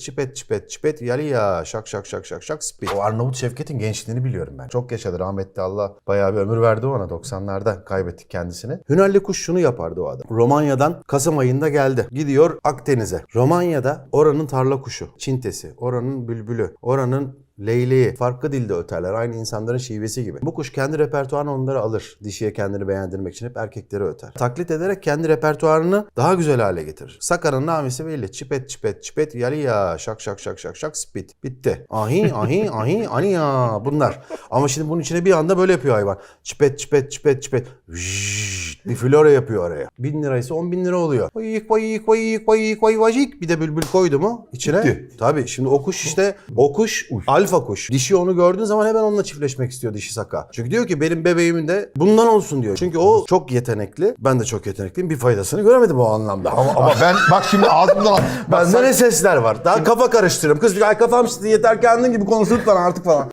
Çipet çipet çipet yali ya şak şak şak şak şak spit. O Arnavut Şevket'in gençliğini biliyorum ben. Çok yaşadı rahmetli Allah. Bayağı bir ömür verdi ona 90'larda kaybettik kendisini. Hünalli kuş şunu yapardı o adam. Romanya'dan Kasım ayında geldi. Gidiyor Akdeniz'e. Romanya'da oranın tarla kuşu, çintesi, oranın bülbülü, oranın Leyleği farklı dilde öterler. Aynı insanların şivesi gibi. Bu kuş kendi repertuarını onları alır. Dişiye kendini beğendirmek için hep erkekleri öter. Taklit ederek kendi repertuarını daha güzel hale getirir. Sakara'nın namesi belli. Çipet çipet çipet yali ya şak şak şak şak şak spit. Bitti. Ahi ahi ahi ani ya bunlar. Ama şimdi bunun içine bir anda böyle yapıyor hayvan. Çipet çipet çipet çipet. Vşşt, bir flora yapıyor oraya. Bin liraysa on bin lira oluyor. Vayık vayık vayık vayık vayık vayık. Bir de bülbül koydu mu içine. Bitti. Tabii şimdi o kuş işte o kuş alfa kuş. Dişi onu gördüğün zaman hemen onunla çiftleşmek istiyor dişi saka. Çünkü diyor ki benim bebeğimin de bundan olsun diyor. Çünkü o çok yetenekli. Ben de çok yetenekliyim. Bir faydasını göremedim o anlamda. Ama, ama ben bak şimdi ağzımdan... Bende ne sesler var. Daha kafa karıştırıyorum. Kız bir ay kafam şişti yeter kendin gibi konuş lütfen artık falan.